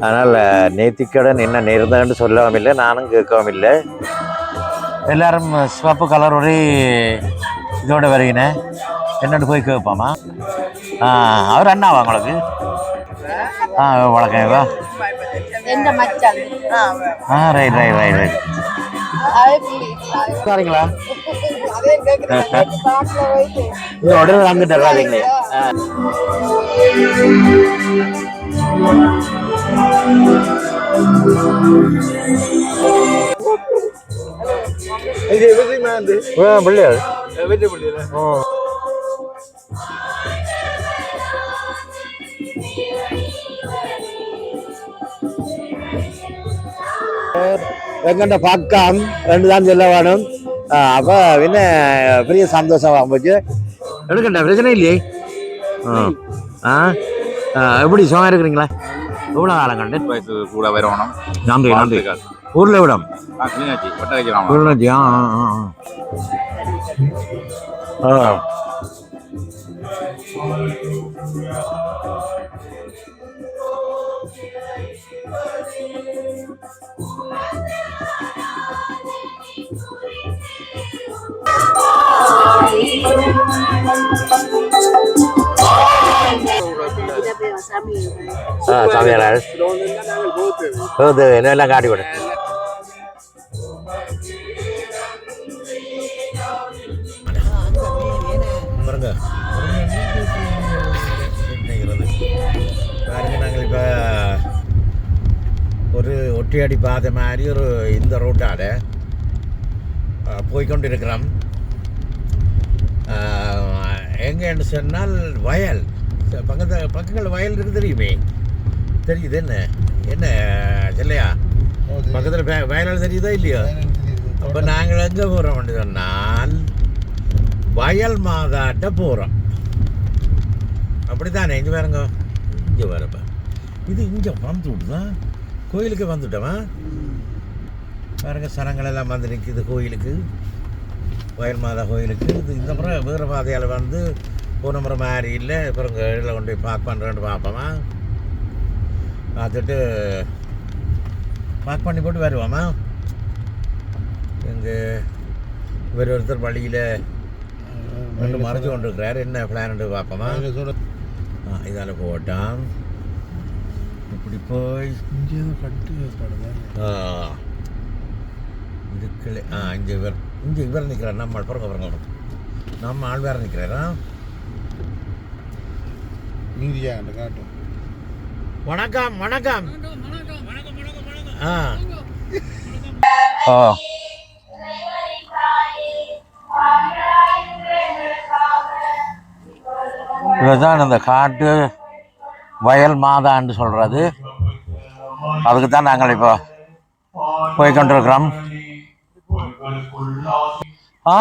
அதனால் நேத்திக்கடன் என்ன நேர்ந்ததுன்னு சொல்லவும் இல்லை நானும் கேட்கவும் இல்லை எல்லாரும் சிவப்பு கலர் ஒரே இதோட வருகினேன் என்னட்டு போய் கேட்போமா? ஆ அவர் அண்ணாவா உங்களுக்கு? ஆ வணக்கம் வா ஆ ரைட் ரைட் ரைட் ரைட் சரிங்களா உடனே வந்துட்டு வராதீங்களே. ஆ. இது இது. ஆ பிள்ளையார் வெஜிடபிள் இல்ல ஓ எங்கிட்ட பக்கம் ரெண்டு தான் சொல்ல வேணும். அப்போ என்ன பெரிய சந்தோஷம் போச்சு. எடுக்கண்டா பிரச்சனை இல்லையே. ஆ. ஆ ஆ, எப்படி சும்மா இருக்கிறீங்களா? எவ்வளோ காலம் கண்டு வயசு கூட வரணும் நன்றி நன்றி ஊரில் விடம் கிளிநாச்சி பட்டகைக்கலாம் ஊரில் ஆ ஆ ஆ. ஆ. ஆ போகுது என்னெல்லாம் காட்டி விடு. பாருங்க. பாருங்க நாங்கள் இப்போ ஒரு ஒட்டியாடி பாதை மாதிரி ஒரு இந்த ரோட்டாட போய்கொண்டிருக்கிறோம் எங்கன்னு சொன்னால் வயல். பக்கத்து பக்கங்கள் வயல் இருக்கு தெரியுமே. தெரியுது என்ன? என்ன இல்லையா பக்கத்தில் வயல் தெரியுதா இல்லையா? அப்போ நாங்கள் எங்கே போகிறோம்னு சொன்னால் வயல் மாதாட்ட போகிறோம் அப்படித்தானே? இங்கே பாருங்க. இங்கே வரப்ப இது இங்கே வந்து விடுதான் கோயிலுக்கு வந்துட்டோமா? பாருங்க சனங்கள் எல்லாம் வந்து நிற்கிது கோயிலுக்கு. வயல் மாதா கோயிலுக்கு. இது இந்த முறை வேறு பாதையால் வந்து போன முறை மாதிரி இல்லை. அப்புறம் இதில் கொண்டு போய் பார்க் பண்ணுறேன்னு பார்ப்போமா? பார்த்துட்டு பார்க் பண்ணி போட்டு வருவோமா? எங்கே இவர் ஒருத்தர் வழியில் ரெண்டு மறைச்சு கொண்டு இருக்கிறார் என்ன பிளான் பார்ப்போமா? ஆ இதால் போட்டான் இப்படி போய் ஆ இதுக்குள்ளே ஆ இங்கே இவர் இங்கே இவர் நிற்கிறார் நம்ம பாருங்க பாருங்க. நம்ம ஆள் வேறு நிற்கிறாரா மீதியா காட்டும் வணக்கம் வணக்கம். ஆ. ஓ இதுதான் இந்த காட்டு வயல் மாதான்னு சொல்கிறது அதுக்கு தான் நாங்கள் இப்போ போய் கொண்டிருக்கிறோம் ஆ?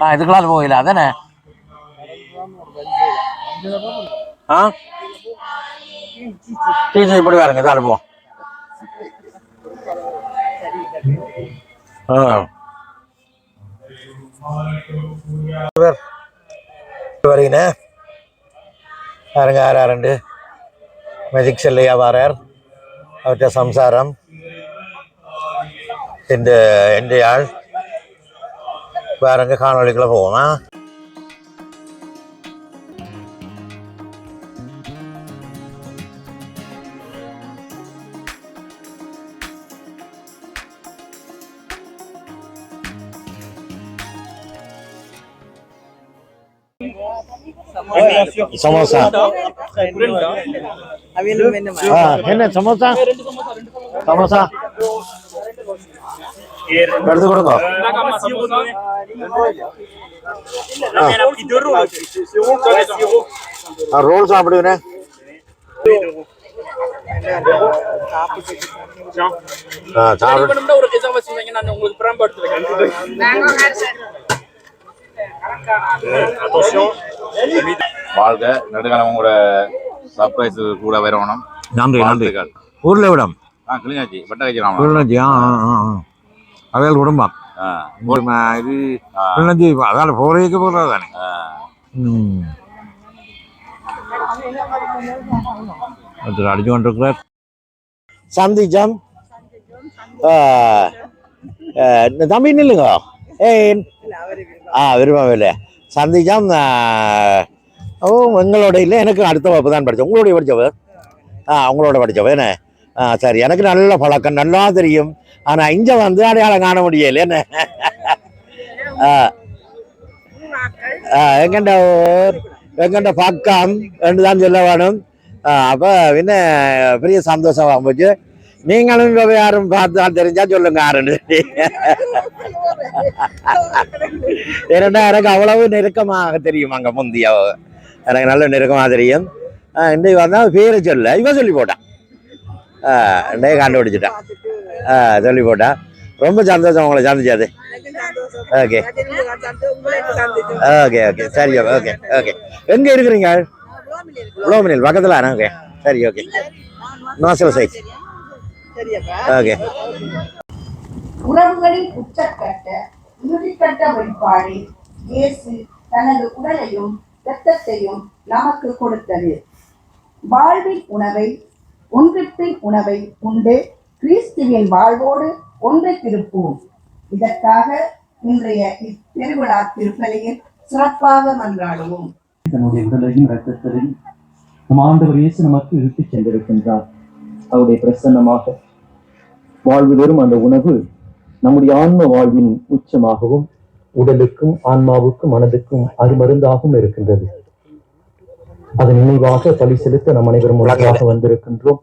ஆ இதுக்கெல்லாம் போகல அதானே? டீச்சர் இப்படி வரங்க தான் போ. ஆ. வரீங்கண்ணே பாருங்க ஆறா ரெண்டு மெஜிக் செல்லையா வாரார். அவற்ற சம்சாரம். இந்த எந்த ஆள். பாருங்க காணொலிக்குள்ளே போவோமா? சமோசா ஆ என்ன சமோசா சமோசா எடுத்து கொடுங்க ரோல் சாப்பிடுவேனே ஆ வாழ்க நெடுகாலம் உங்களோட சர்ப்ரைஸ் கூட வரணும். நன்றி நன்றி. ஊர்ல விடம். ஆ கிளிநாச்சி பட்டகைக்கலாம் கிளிநொச்சி ஆ ஆ. அவையல் குடும்பம். இது. கிளிநொச்சி அதால் போகிறதுக்கு போகிறது தானே. ம். ஒருத்தர் அடிச்சு கொண்டிருக்கிறார். சந்திச்சம். தம்பி நில்லுங்க. ஏன் ஆ விரும்பவே இல்லை சந்திச்சம் ஓ எங்களோட இல்லை எனக்கு அடுத்த வகுப்பு தான் படித்தோம் உங்களுடைய படித்தவ ஆ உங்களோட படித்தவ என்ன? ஆ சரி எனக்கு நல்ல பழக்கம் நல்லா தெரியும். ஆனால் இங்கே வந்து அடையாளம் காண முடியல என்ன? ஆ. ஆ, எங்கண்ட ஊர் எங்கண்ட பக்கம் என்று தான் சொல்ல வேணும். ஆ, என்ன பெரிய சந்தோஷமாக போச்சு நீங்களும் யாரும் பார்த்தா தெரிஞ்சா சொல்லுங்க யாருன்னு ஏன்னா எனக்கு அவ்வளவு நெருக்கமாக தெரியும் அங்க முந்திய. எனக்கு நல்ல நெருக்கமாக தெரியும். ஆ, இன்றைக்கு வந்தா பேரை சொல்ல. இவன் சொல்லி போட்டான் ஆ, இன்றைக்கு கண்டுபிடிச்சிட்டான். ஆ, சொல்லி போட்டான் ரொம்ப சந்தோஷம் உங்களை சந்திச்சது. ஓகே. Okay okay. சரி ஓகே ஓகே எங்க இருக்கிறீங்க? உலோமனில் பக்கத்துல ஓகே. சரி ஓகே. Nozzle side okay. உறவுகளின் உச்சக்கட்ட இறுதிக்கட்ட வெளிப்பாடு இயேசு தனது உடலையும் இரத்தத்தையும் நமக்கு கொடுத்தது. வாழ்வின் உணவை ஒன்றிப்பின் உணவை உண்டு. கிறிஸ்துவின் வாழ்வோடு ஒன்றைத்திருப்போம். இதற்காக இன்றைய இத்திருவிழா திருப்பலியில் சிறப்பாக மன்றாடுவோம். தன்னுடைய உடலையும் இரத்தத்தையும் நம் ஆண்டவர் இயேசு நமக்கு இழுத்துச் சென்றிருக்கின்றார். அவருடைய பிரசன்னமாக வாழ்வு வரும் அந்த உணவு நம்முடைய ஆன்ம வாழ்வின் உச்சமாகவும் உடலுக்கும் ஆன்மாவுக்கும் மனதுக்கும் அருமருந்தாகவும் இருக்கின்றது. அதன் நினைவாக பலி செலுத்த நாம் அனைவரும் ஒன்றாக வந்திருக்கின்றோம்.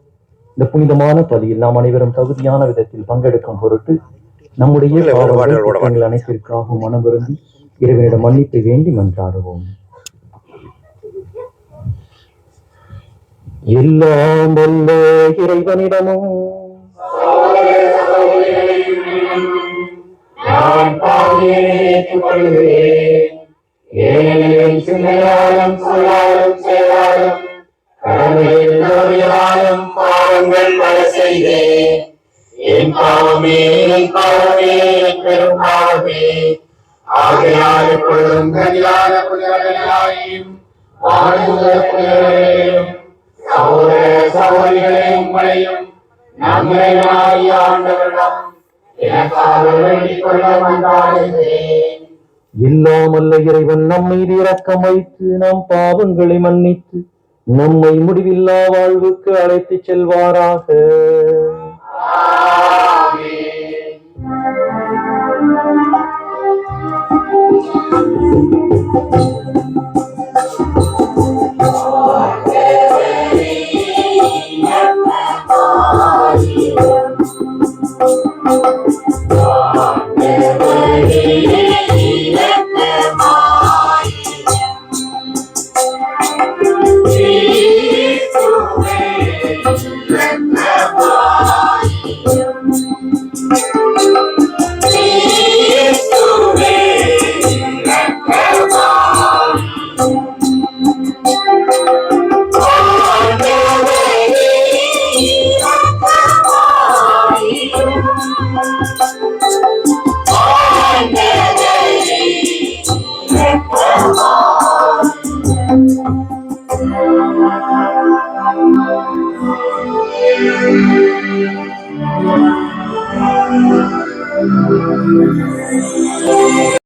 இந்த புனிதமான பலியில் நாம் அனைவரும் தகுதியான விதத்தில் பங்கெடுக்கும் பொருட்டு நம்முடைய பாவங்கள், அனைத்திற்காகவும் மனம் வருந்தி இறைவனிடம் மன்னிப்பை வேண்டி மன்றாடுவோம். எல்லாம் இறைவனிடமும் நான் பாவியேற்றுக் கொள்கிறேன் ஏனெனில் சிந்தையாலும் சொல்லாலும் செயலாலும் கடமையாலும் பாவங்கள் பல செய்தேன் என் பாவமே என் பாவமே என் பெரும் பாவமே ஆகையால் எப்பொழுதும் கனியான புனிதர்களாயும் புனிதர்களையும் சகோதர உங்களையும் நம்மை ஆண்டவரிடம் இல்லாமல்ல இறைவன் நம்மை இறக்கம் வைத்து நம் பாவங்களை மன்னித்து நம்மை முடிவில்லா வாழ்வுக்கு அழைத்துச் செல்வாராக. Thank you.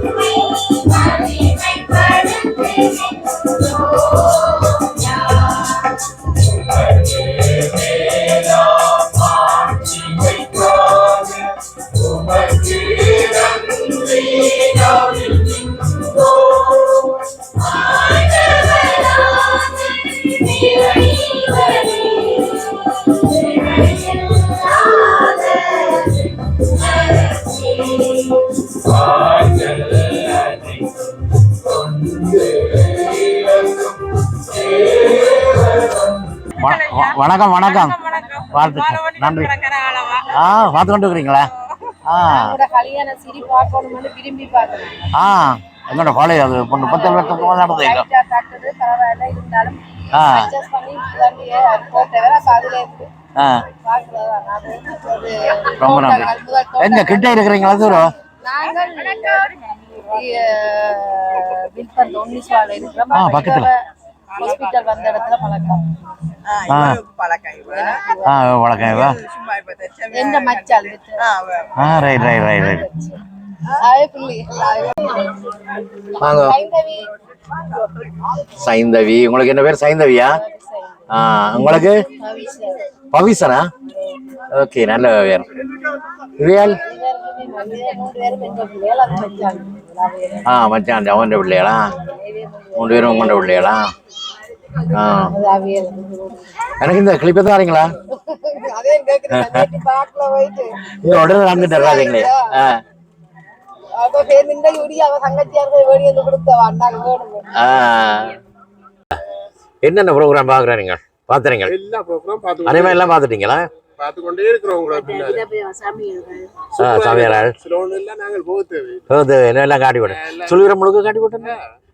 வ- வ- வணக்கம் வணக்கம் வாழ்த்துக்கள். நன்றி. ஆ பார்த்து கொண்டு இருக்கிறீங்களா ஆ ஆ என்னோட பழைய அது பொண்ணு பத்து வருஷத்துக்கு முதல்ல நடந்தது ஆ ஆ. ரொம்ப நன்றி. எங்க கிட்ட இருக்கிறீங்களா தூரம் பக்கத்துல. ஹாஸ்பிட்டல் வந்த இடத்துல பழக்கம். ஆ ஆ. வணக்கம் இவா ஆ ரைட் ரைட் ரைட் ரைட் வாங்க. சைந்தவி. சைந்தவி. உங்களுக்கு என்ன பேர்? சைந்தவியா? ஆ உங்களுக்கு? பவிசனா ஓகே நல்ல பேர் ரியல் ஆ மச்சான் அவன் பிள்ளைகளா? மூணு பேரும் உங்களோட பிள்ளைகளா? எனக்கு இந்த கிளிப்பை தான் வரீங்களா அதே உடனே வராதீங்களே ஆ. என்னென்ன ப்ரோக்ராம் பார்த்துறீங்க எல்லா ப்ரோக்ராம் பார்த்து அனைவரும் எல்லாம் பார்த்துட்டீங்களா பார்த்து கொண்டே இருக்கிறோம் உங்களை அது எல்லாம் காட்டி விட்டேன் சொல்லிடுற முழுக்க காட்டி விட்டேன்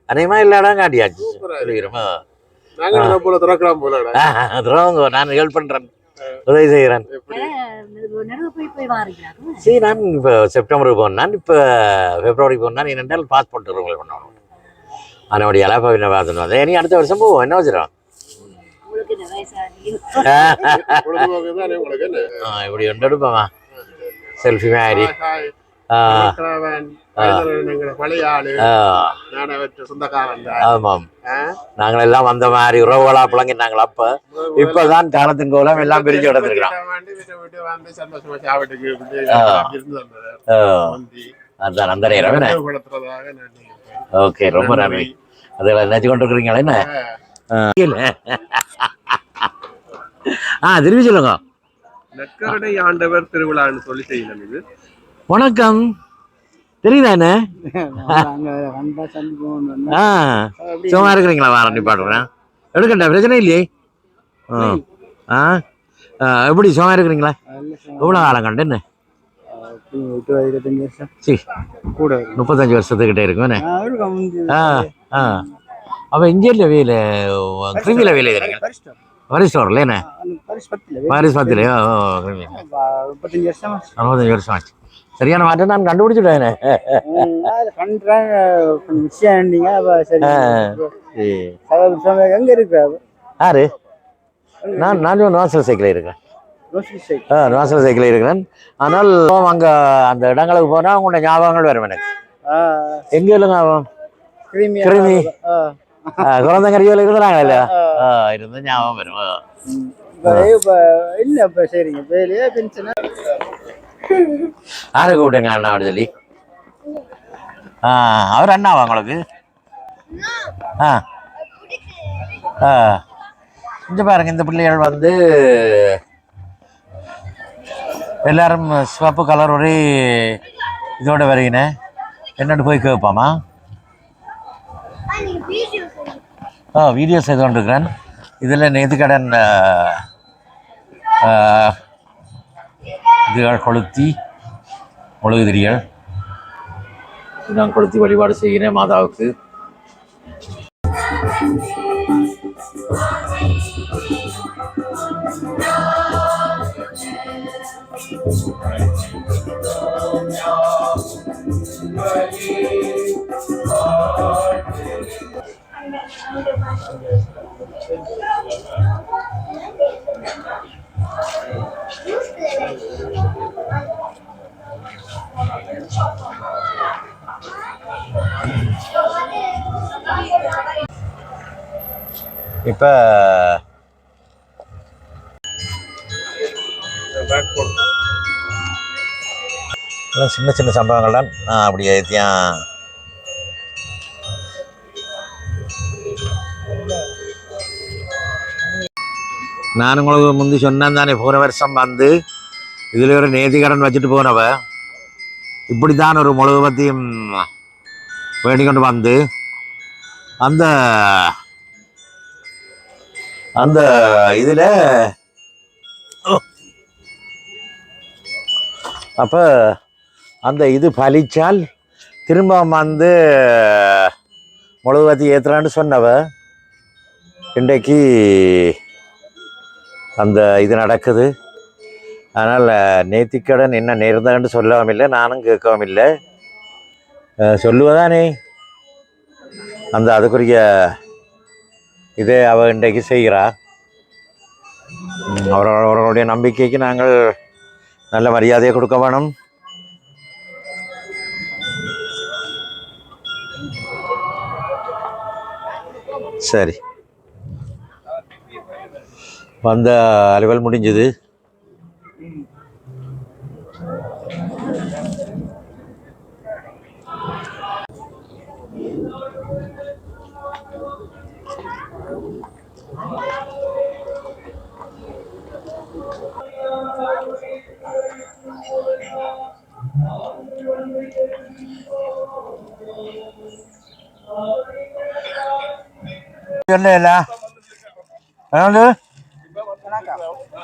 அநேகமாக எல்லா இடம் காட்டியாச்சு. சொல்லிடுறோமா நான் ஹெல்ப் பண்ணுறேன் உதவி செய்கிறேன் சரி நான் இப்போ செப்டம்பருக்கு போனேன் இப்போ பிப்ரவரி போனேன் என்னென்றால் பாஸ்போர்ட் ரினிவல் பண்ணணும் அதனுடைய அலப்பா என்ன பார்த்துன்னு வந்தேன். இனி அடுத்த வருஷம் போவோம். என்ன வச்சிடும் உங்களுக்கு இப்படி ஒன்று எடுப்போமா? செல்ஃபி மாதிரி. ஆமாம்? நாங்கள் எல்லாம் வந்த மாதிரி உறவுகளா பிள்ளைங்கிட்டாங்களா அப்ப? இப்பதான் காலத்தின் கோலம் எல்லாம் பிரிஞ்சு கிடந்திருக்கிறோம் அதான் அந்த நேரம். ஓகே ரொம்ப நன்றி. அதில் நினைச்சு கொண்டு இருக்கிறீங்களா என்ன? ஆ. திரும்பி சொல்லுங்க. நற்கருணை ஆண்டவர் திருவிழான்னு சொல்லி செய்யணும் இது. வணக்கம். தெரியுதா என்ன? ஆ சும்மா இருக்கிறீங்களா? வாரம் நிப்பாட்டுறேன் எடுக்கண்டா பிரச்சனை இல்லையே. ஆ. எப்படி சும்மா இருக்கிறீங்களா? எவ்வளோ காலம் கண்டு என்ன? கூட. முப்பத்தஞ்சு வருஷத்துக்கிட்ட இருக்கும் ஆ ஆ. அப்போ இந்தியரில் வேலை கிருமியில் வேலை இருக்கிறீங்க பாரிஸ் ஸ்டோரில் என்ன? பாரிஸ் பத்திலையோ? முப்பத்தஞ்சு வருஷம் ஆச்சு. சரியான மாற்றம் நான் கண்டுபிடிச்சிட்டேன். கொஞ்சம் விஷயம் சரி. எங்க இருக்கிறாரு யாரு? நான் நான் நோசல் சைட் ஆ நோசல் சைக்கிளில் இருக்கிறேன். ஆனால் அங்கே அந்த இடங்களுக்கு போனால் உங்களோட ஞாபகங்கள் வரும் எனக்கு. எங்கே இல்லைங்க கிருமி. கிருமி. குழந்தைங்கறியில் இருக்கிறாங்க இல்லையா? இருந்து ஞாபகம் வரும். ஆ. இப்ப சரிங்க. வேலையா பென்ஷனா யாரை கூப்பிடுங்க அண்ணா அப்படி சொல்லி ஆ அவர் அண்ணாவா உங்களுக்கு ஆ ஆ இந்த பாருங்க இந்த பிள்ளைகள் வந்து எல்லாரும் சிவப்பு கலர் ஒரே இதோட வருகின என்னோட போய் கேட்பாமா ஆ வீடியோ செய்து கொண்டிருக்கிறேன் இதில் நேதுக்கடன் இதுகள் கொளுத்தி முழுகுதிரிகள் நான் கொளுத்தி வழிபாடு செய்கிறேன் மாதாவுக்கு Thank you. இப்போ சின்ன சின்ன சம்பவங்கள் தான். நான் அப்படி ஏத்தியான் நான் உங்களுக்கு முந்தி சொன்னேன் தானே போன வருஷம் வந்து இதில் ஒரு நேதிகடன் வச்சுட்டு போனவ. இப்படித்தான் ஒரு முழுவதையும் வேண்டிக்கொண்டு வந்து அந்த அந்த இதில் அப்போ அந்த இது பலிச்சால் திரும்ப வந்து முழுவதி ஏற்றுறான்னு சொன்னவ இன்றைக்கு அந்த இது நடக்குது. அதனால் நேத்திக்கடன் என்ன நேர்ந்தான்னு சொல்லவும் இல்லை நானும் கேட்கவும் இல்லை. சொல்லுவதானே? அந்த அதுக்குரிய இதே அவ இன்றைக்கு செய்கிறா. அவர் அவர்களுடைய நம்பிக்கைக்கு நாங்கள் நல்ல மரியாதையை கொடுக்க வேணும். சரி. வந்த அலுவல் முடிஞ்சது. என்ன இல்லை. என்னது?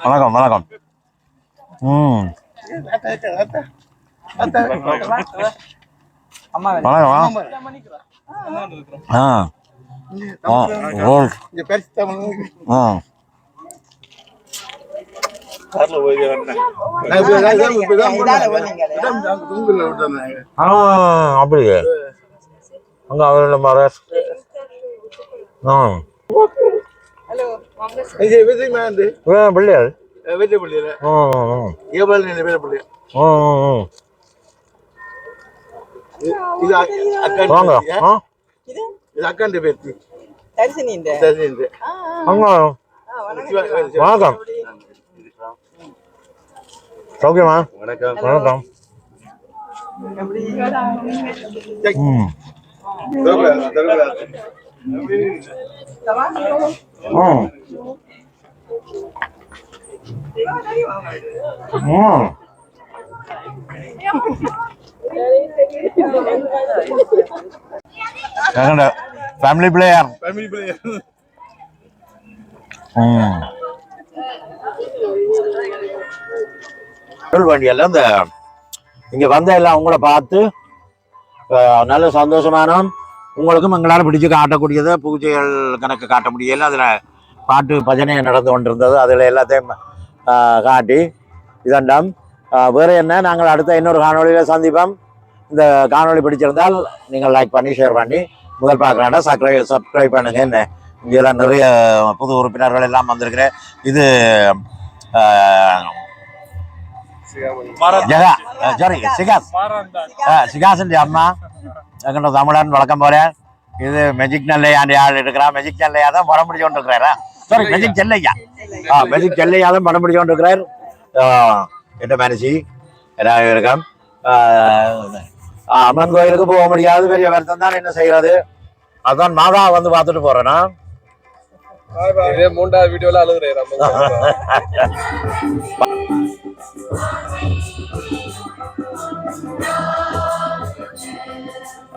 வணக்கம் வணக்கம். ம். வணக்கம் ஆ. ஆ ரோல். ஆ. ஆ அப்படியே. அங்கே அவரோட மர ஆ ஆ பிள்ளையார். ஆ ஆ ஆ. ஆ? ஆ? வாங்க. ஆ அங்க வணக்கம். சௌக்கியமா? வணக்கம். வணக்கம். ம். ம் ம் ഞങ്ങളുടെ ഫാമിലി പ്ലെയർ வண்டியெல்லாம் இந்த இங்க வந்த எல்லாம் உங்களை பார்த்து அஹ், நல்ல சந்தோஷமான உங்களுக்கும் எங்களால் பிடிச்சு காட்டக்கூடியதை பூஜைகள் கணக்கு காட்ட முடியல. அதில் பாட்டு பஜனை நடந்து கொண்டிருந்தது. அதில் எல்லாத்தையும் காட்டி இதண்டம். வேற என்ன? நாங்கள் அடுத்த இன்னொரு காணொளியில் சந்திப்போம். இந்த காணொளி பிடிச்சிருந்தால் நீங்கள் லைக் பண்ணி ஷேர் பண்ணி முதல் பார்க்கலாண்டா சப்ஸ்கிரைப் சப்ஸ்கிரைப் பண்ணுங்க. என்ன? இங்கெல்லாம் நிறைய புது உறுப்பினர்கள் எல்லாம் வந்திருக்கிறேன். இது ஜெகா. Sorry cigars. சிகாசன் அம்மா. எங்கள்ட தமிழன் வழக்கம் போல இது மெஜிக் நெல்லையாண்டி ஆள் இருக்கிறான் மெஜிக் செல்லையா தான் படம் பிடிச்சு கொண்டு இருக்கிறாரா சாரி மெஜிக் செல்லையா? ஆ மெஜிக் செல்லையா தான் படம் பிடிச்சு கொண்டு இருக்கிறார் என்ன மனசி? எல்லாம் இருக்கும். அம்மன் கோயிலுக்கு போக முடியாது. பெரிய வருத்தம் தான். என்ன செய்யறது? அதான் மாதா வந்து பார்த்துட்டு போறேனா? இதே மூன்றாவது வீடியோல அழுகுறேன். நம்ம